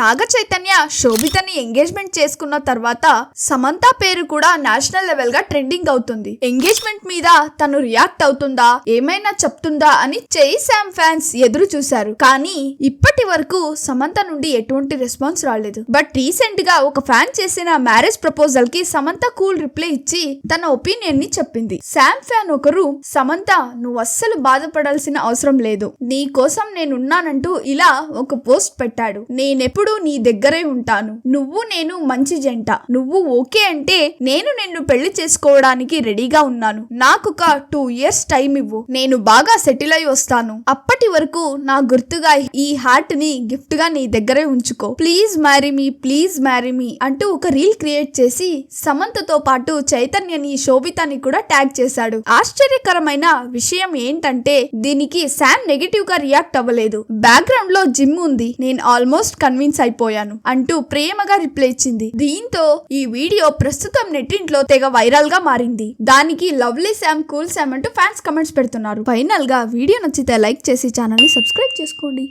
Naga Chaitanya శోభితని engagement చేసుకున్న తర్వాత సమంత పేరు కూడా నేషనల్ లెవెల్గా ట్రెండింగ్ అవుతుంది. ఎంగేజ్మెంట్ మీద తను రియాక్ట్ అవుతుందా ఏమైనా చెప్తుందా అని చేయి శామ్ ఫ్యాన్స్ ఎదురు చూశారు. కానీ ఇప్పటి వరకు సమంత నుండి ఎటువంటి రెస్పాన్స్ రాలేదు. బట్ రీసెంట్గా ఒక ఫ్యాన్ చేసిన మ్యారేజ్ ప్రపోజల్కి సమంత కూల్ రిప్లై ఇచ్చి తన ఒపీనియన్ని చెప్పింది. శామ్ ఫ్యాన్ ఒకరు సమంత నువ్వు అస్సలు బాధపడాల్సిన అవసరం లేదు. నీ కోసం నేనున్నానంటూ ఇలా ఒక పోస్ట్ పెట్టాడు. నేనెప్పుడు నీ దగ్గరే ఉంటాను. నువ్వు నేను మంచి జంట. నువ్వు ఓకే అంటే నేను నిన్ను పెళ్ళి చేసుకోవడానికి రెడీగా ఉన్నాను. నాకొక టూ ఇయర్స్ టైం ఇవ్వు. నేను బాగా సెటిల్ అయి వస్తాను. అప్పటి వరకు నా గుర్తుగా ఈ హార్ట్ని గిఫ్ట్గా నీ దగ్గరే ఉంచుకో. Please marry me please marry me అంటూ ఒక రీల్ క్రియేట్ చేసి సమంతతో పాటు చైతన్యని శోభితాని కూడా ట్యాగ్ చేశాడు. ఆశ్చర్యకరమైన విషయం ఏంటంటే దీనికి శామ్ నెగిటివ్గా రియాక్ట్ అవ్వలేదు. బ్యాక్గ్రౌండ్లో జిమ్ ఉంది. నేను ఆల్మోస్ట్ కన్విన్స్ అయిపోయాను అంటూ ప్రేమగా రిప్లై ఇచ్చింది. దీంతో ఈ వీడియో ప్రస్తుతం నెట్టింట్లో తెగ వైరల్గా మారింది. దానికి లవ్లీ శామ్ కూల్ శామ్ అంటూ ఫ్యాన్స్ కమెంట్స్ పెడుతున్నారు. ఫైనల్గా వీడియో నచ్చితే లైక్ చేసి ఛానల్ని సబ్స్క్రైబ్ చేసుకోండి.